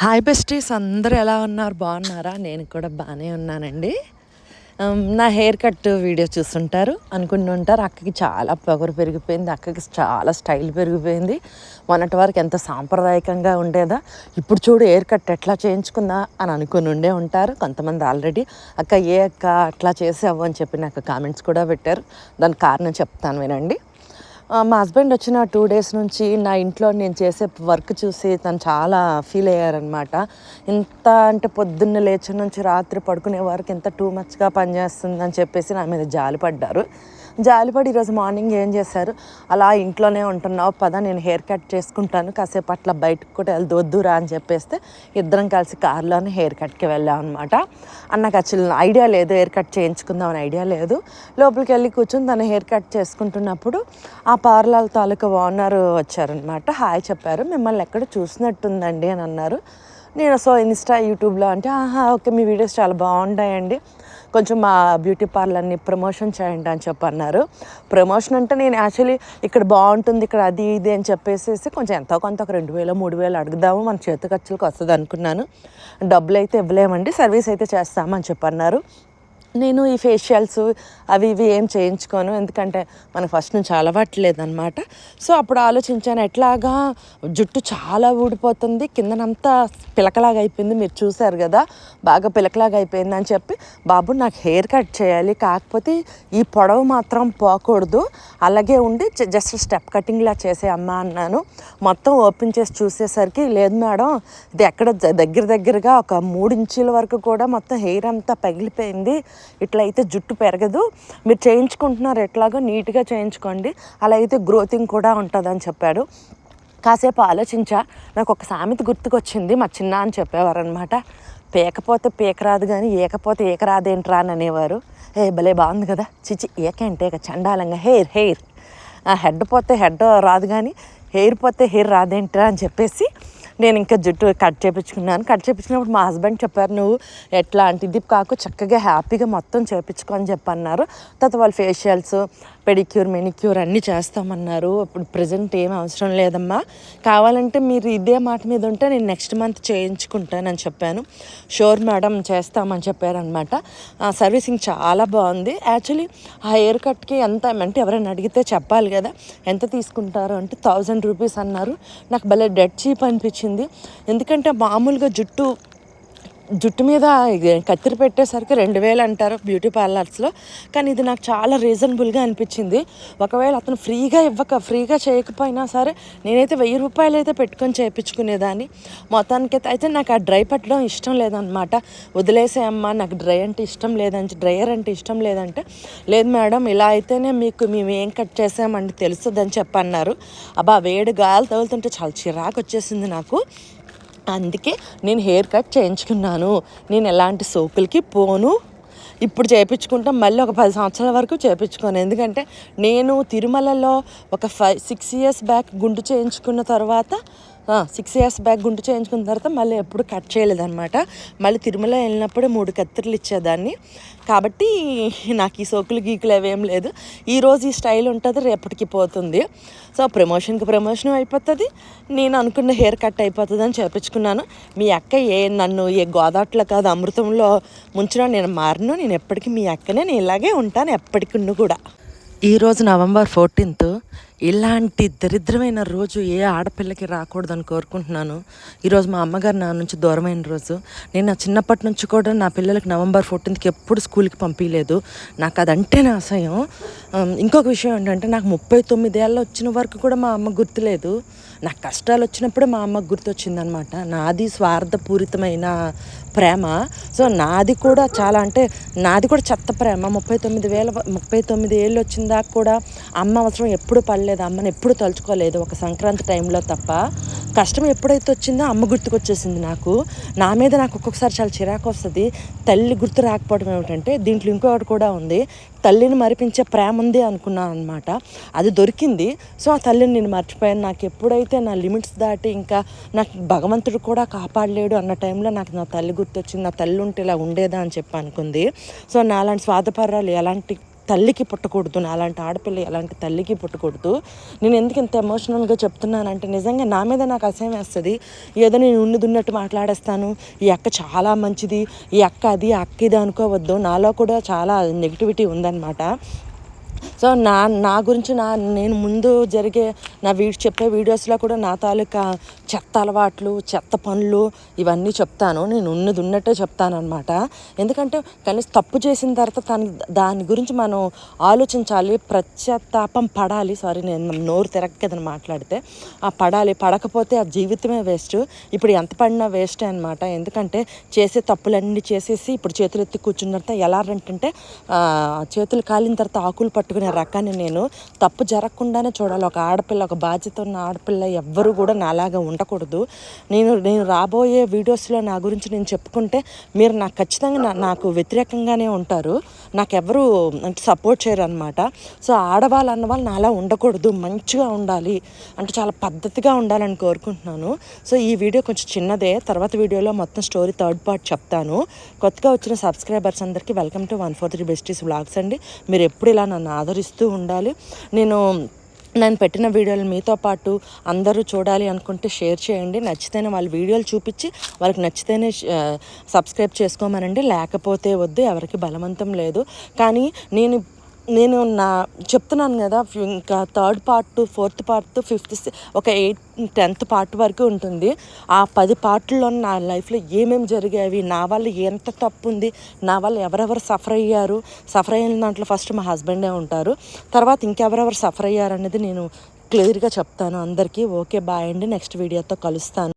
Hi besties అందరూ ఎలా ఉన్నారు? బాగున్నారా? నేను కూడా బాగానే ఉన్నానండి. నా హెయిర్ కట్ వీడియో చూస్తుంటారు అనుకుని ఉంటారు. అక్కకి చాలా పొగరు పెరిగిపోయింది అక్కకి చాలా స్టైల్ పెరిగిపోయింది. మొన్నటి వరకు ఎంత సాంప్రదాయకంగా ఉండేదా? ఇప్పుడు చూడు హెయిర్ కట్ ఎట్లా చేయించుకుందా అని అనుకుని ఉండే ఉంటారు. కొంతమంది ఆల్రెడీ అక్క ఏ అక్క అట్లా చేసావు అని చెప్పి నాకు కామెంట్స్ కూడా పెట్టారు. దానికి కారణం చెప్తాను వినండి. మా హస్బెండ్ వచ్చిన టూ డేస్ నుంచి నా ఇంట్లో నేను చేసే వర్క్ చూసి తను చాలా ఫీల్ అయ్యారనమాట ఇంత అంటే పొద్దున్న లేచిన నుంచి రాత్రి పడుకునే వరకు ఇంత టూ మచ్గా పనిచేస్తుందని అని చెప్పేసి నా మీద జాలిపడ్డారు. జాలిపడి ఈరోజు మార్నింగ్ ఏం చేశారు? అలా ఇంట్లోనే ఉంటున్నావు పద నేను హెయిర్ కట్ చేసుకుంటాను కాసేపు అట్లా బయటకు కూడా వెళ్దొద్దురా అని చెప్పేస్తే ఇద్దరం కలిసి కారులోనే హెయిర్ కట్కి వెళ్ళాం అనమాట అన్నకు అసలు ఐడియా లేదు హెయిర్ కట్ చేయించుకుందాం అని ఐడియా లేదు. లోపలికి వెళ్ళి కూర్చొని తను హెయిర్ కట్ చేసుకుంటున్నప్పుడు ఆ పార్లర్ తాలూకా ఓనర్ వచ్చారనమాట హాయ్ చెప్పారు మిమ్మల్ని ఎక్కడ చూసినట్టుందండి అని అన్నారు. నేను సో ఇన్స్టా యూట్యూబ్లో అంటే ఆహా ఓకే మీ వీడియోస్ చాలా బాగుంటాయండి. కొంచెం మా బ్యూటీ పార్లర్ని ప్రమోషన్ చేయండి అని చెప్పి అన్నారు ప్రమోషన్ అంటే నేను యాక్చువల్లీ ఇక్కడ బాగుంటుంది ఇక్కడ అది ఇది అని చెప్పేసి కొంచెం ఎంతో కొంత ఒక రెండు వేలు మూడు వేలు అడుగుదాము మన చేతి ఖర్చులకు వస్తుంది అనుకున్నాను డబ్బులు అయితే ఇవ్వలేమండి సర్వీస్ అయితే చేస్తామని చెప్పి అన్నారు నేను ఈ ఫేషియల్స్ అవి ఇవి ఏం చేయించుకోను. ఎందుకంటే మనకు ఫస్ట్ నుంచి అలవాట్లేదన్నమాట. సో అప్పుడు ఆలోచించాను ఎట్లాగా జుట్టు చాలా ఊడిపోతుంది కిందనంతా పిలకలాగా అయిపోయింది మీరు చూశారు కదా బాగా పిలకలాగా అయిపోయింది అని చెప్పి బాబు నాకు హెయిర్ కట్ చేయాలి కాకపోతే ఈ పొడవు మాత్రం పోకూడదు అలాగే ఉండి జస్ట్ స్టెప్ కటింగ్లా చేసే అమ్మ అన్నాను. మొత్తం ఓపెన్ చేసి చూసేసరికి లేదు మేడం ఇది ఎక్కడ దగ్గర దగ్గరగా ఒక మూడు ఇంచుల వరకు కూడా మొత్తం హెయిర్ అంతా పగిలిపోయింది ఇట్లా అయితే జుట్టు పెరగదు. మీరు చేయించుకుంటున్నారు ఎట్లాగో నీట్గా చేయించుకోండి. అలా అయితే గ్రోతింగ్ కూడా ఉంటుందని చెప్పాడు. కాసేపు ఆలోచించా. నాకు ఒక సామెత గుర్తుకొచ్చింది. మా చిన్న అని చెప్పేవారు అనమాట పేకపోతే పీక రాదు కానీ ఏకపోతే ఏక రాదేంట్రా అని అనేవారు. ఏ భలే బాగుంది కదా. చిచి ఏకేంటే ఇక చండాలంగా. Hair hair. హెడ్ పోతే హెడ్ రాదు కానీ హెయిర్ పోతే హెయిర్ రాదేంట్రా అని చెప్పేసి నేను ఇంకా జుట్టు కట్ చేయించుకున్నాను కట్ చేయించుకున్నప్పుడు మా హస్బెండ్ చెప్పారు నువ్వు ఎట్లాంటిది కాకు చక్కగా హ్యాపీగా మొత్తం చేయించుకో అని చెప్పన్నారు. తర్వాత వాళ్ళు ఫేషియల్స్ పెడిక్యూర్ మెనిక్యూర్ అన్నీ చేస్తామన్నారు. ఇప్పుడు ప్రజెంట్ ఏం అవసరం లేదమ్మా. కావాలంటే మీరు ఇదే మాట మీద ఉంటే నేను నెక్స్ట్ మంత్ చేయించుకుంటానని చెప్పాను. షూర్ మేడం చేస్తామని చెప్పారనమాట సర్వీసింగ్ చాలా బాగుంది. యాక్చువల్లీ ఆ హెయిర్ కట్కి ఎంత అంటే ఎవరైనా అడిగితే చెప్పాలి కదా ఎంత తీసుకుంటారు అంటే థౌజండ్ రూపీస్ అన్నారు. నాకు భలే డెడ్ చీప్ అనిపించింది. ఎందుకంటే మామూలుగా జుట్టు జుట్టు మీద కత్తిరి పెట్టేసరికి రెండు వేలు అంటారు బ్యూటీ పార్లర్స్లో. కానీ ఇది నాకు చాలా రీజనబుల్గా అనిపించింది. ఒకవేళ అతను ఫ్రీగా ఇవ్వక ఫ్రీగా చేయకపోయినా సరే నేనైతే వెయ్యి రూపాయలు అయితే పెట్టుకొని చేయించుకునేదాన్ని మొత్తానికైతే అయితే నాకు ఆ డ్రై పట్టడం ఇష్టం లేదనమాట వదిలేసే అమ్మ నాకు డ్రై అంటే ఇష్టం లేదంటే డ్రైయర్ అంటే ఇష్టం లేదంటే లేదు మేడం ఇలా అయితేనే మీకు మేము ఏం కట్ చేసామండి తెలుస్తుందని చెప్పన్నారు. అబ్బా వేడి గాలి తగులుతుంటే చాలా చిరాకు వచ్చేసింది నాకు. అందుకే నేను హెయిర్ కట్ చేయించుకున్నాను. నేను ఎలాంటి సోకులకి పోను. ఇప్పుడు చేయించుకుంటాం మళ్ళీ ఒక పది సంవత్సరాల వరకు చేయించుకోను ఎందుకంటే నేను తిరుమలలో ఒక ఫైవ్ సిక్స్ ఇయర్స్ బ్యాక్ గుండు చేయించుకున్న తర్వాత సిక్స్ ఇయర్స్ బ్యాక్ గుండు చేయించుకున్న తర్వాత మళ్ళీ ఎప్పుడు కట్ చేయలేదన్నమాట. మళ్ళీ తిరుమల వెళ్ళినప్పుడే మూడు కత్తిరలు ఇచ్చేదాన్ని. కాబట్టి నాకు ఈ సోకులు గీకులు అవేం లేదు. ఈరోజు ఈ స్టైల్ ఉంటుంది రేపటికి పోతుంది. సో ప్రమోషన్కి ప్రమోషన్ అయిపోతుంది. నేను అనుకున్న హెయిర్ కట్ అయిపోతుంది అని చేపించుకున్నాను. మీ అక్క ఏ నన్ను ఏ గోదాట్లో కాదు అమృతంలో ముంచిన నేను మారను. నేను ఎప్పటికీ మీ అక్కనే నేను ఇలాగే ఉంటాను ఎప్పటికి కూడా. ఈరోజు నవంబర్ ఫోర్టీన్త్ ఇలాంటి దరిద్రమైన రోజు ఏ ఆడపిల్లకి రాకూడదని కోరుకుంటున్నాను. ఈరోజు మా అమ్మగారు నా నుంచి దూరమైన రోజు. నేను నా చిన్నప్పటి నుంచి కూడా నా పిల్లలకి నవంబర్ ఫోర్టీన్త్కి ఎప్పుడు స్కూల్కి పంపించలేదు నాకు అదంటేనే అసహ్యం ఇంకొక విషయం ఏంటంటే నాకు ముప్పై తొమ్మిది వచ్చిన వరకు కూడా మా అమ్మ గుర్తులేదు. నాకు కష్టాలు వచ్చినప్పుడే మా అమ్మకు గుర్తొచ్చిందనమాట నాది స్వార్థపూరితమైన ప్రేమ. సో నాది కూడా చాలా అంటే నాది కూడా చెత్త ప్రేమ. ముప్పై తొమ్మిది వేల ముప్పై తొమ్మిది ఏళ్ళు వచ్చిన దాకా కూడా అమ్మ అవసరం ఎప్పుడు పడలేదు. అమ్మని ఎప్పుడు తలుచుకోలేదు. ఒక సంక్రాంతి టైంలో తప్ప. కష్టం ఎప్పుడైతే వచ్చిందో అమ్మ గుర్తుకొచ్చేసింది నాకు. నా మీద నాకు ఒక్కొక్కసారి చాలా చిరాకు వస్తుంది. తల్లి గుర్తు రాకపోవడం ఏమిటంటే దీంట్లో ఇంకొకటి కూడా ఉంది. తల్లిని మరిపించే ప్రేమ ఉంది అనుకున్నాను అనమాట అది దొరికింది. సో ఆ తల్లిని నేను మర్చిపోయాను. నాకు ఎప్పుడైతే నా లిమిట్స్ దాటి ఇంకా నాకు భగవంతుడు కూడా కాపాడలేడు అన్న టైంలో నాకు నా తల్లి గుర్తొచ్చింది. నా తల్లి ఉంటే ఇలా ఉండేదా అని చెప్పి అనుకుంది. సో నా అలాంటి స్వార్థపరాలు ఎలాంటి తల్లికి పుట్టకూడదు నా అలాంటి ఆడపిల్ల ఎలాంటి తల్లికి పుట్టకూడదు. నేను ఎందుకు ఇంత ఎమోషనల్గా చెప్తున్నానంటే నిజంగా నా మీద నాకు అసహ్యం వేస్తుంది. ఏదో నేను ఉన్నది దున్నట్టు మాట్లాడేస్తాను. ఈ అక్క చాలా మంచిది. ఈ అక్క అది అక్క ఇది అనుకోవద్దు. నాలో కూడా చాలా నెగిటివిటీ ఉందన్నమాట. సో నా నా గురించి నా నేను ముందు జరిగే నా వీ చెప్పే వీడియోస్లో కూడా నా తాలూకా చెత్త అలవాట్లు చెత్త పనులు ఇవన్నీ చెప్తాను. నేను ఉన్నది ఉన్నట్టే చెప్తాను అనమాట ఎందుకంటే కనీసం తప్పు చేసిన తర్వాత దాని దాని గురించి మనం ఆలోచించాలి ప్రత్యతాపం పడాలి. సారీ నేను నోరు తిరగదని మాట్లాడితే. ఆ పడాలి పడకపోతే ఆ జీవితమే వేస్ట్. ఇప్పుడు ఎంత పడినా వేస్టే అనమాట ఎందుకంటే చేసే తప్పులన్నీ చేసేసి ఇప్పుడు చేతులు ఎత్తి కూర్చున్న తర్వాత ఎలా అంటే చేతులు కాలిన తర్వాత ఆకులు పెట్టుకునే రకాన్ని నేను తప్పు జరగకుండానే చూడాలి. ఒక ఆడపిల్ల ఒక బాధ్యత ఉన్న ఆడపిల్ల ఎవ్వరూ కూడా నాలాగా ఉండకూడదు. నేను నేను రాబోయే వీడియోస్లో నా గురించి నేను చెప్పుకుంటే మీరు నాకు ఖచ్చితంగా నా- నాకు వ్యతిరేకంగానే ఉంటారు. నాకు ఎవరు అంటే సపోర్ట్ చేయరు అనమాట సో ఆడవాళ్ళు అన్నవాళ్ళు నాలా ఉండకూడదు. మంచిగా ఉండాలి. అంటే చాలా పద్ధతిగా ఉండాలని కోరుకుంటున్నాను. సో ఈ వీడియో కొంచెం చిన్నదే. తర్వాత వీడియోలో మొత్తం స్టోరీ థర్డ్ పార్ట్ చెప్తాను. కొత్తగా వచ్చిన సబ్స్క్రైబర్స్ అందరికీ welcome to one four three besties vlogs అండి. మీరు ఎప్పుడు ఇలా నన్ను ఆదరిస్తూ ఉండాలి. నేను నేను పెట్టిన వీడియోలు మీతో పాటు అందరూ చూడాలి అనుకుంటే షేర్ చేయండి. నచ్చితేనే వాళ్ళ వీడియోలు చూపించి వాళ్ళకి నచ్చితేనే సబ్స్క్రైబ్ చేసుకోమనండి. లేకపోతే వద్దు ఎవరికి బలవంతం లేదు. కానీ నేను నేను నా చెప్తున్నాను కదా ఇంకా third part fourth part fifth ఒక ఎయిత్ టెన్త్ పార్ట్ వరకు ఉంటుంది. ఆ పది పార్ట్లలో నా లైఫ్లో ఏమేమి జరిగాయి నా వల్ల ఎంత తప్పు ఉంది నా వల్ల ఎవరెవరు సఫర్ అయ్యారు సఫర్ అయిన దాంట్లో ఫస్ట్ మా హస్బెండే ఉంటారు. తర్వాత ఇంకెవరెవరు సఫర్ అయ్యారు అనేది నేను క్లియర్గా చెప్తాను అందరికీ. ఓకే బాయ్ అండి. నెక్స్ట్ వీడియోతో కలుస్తాను.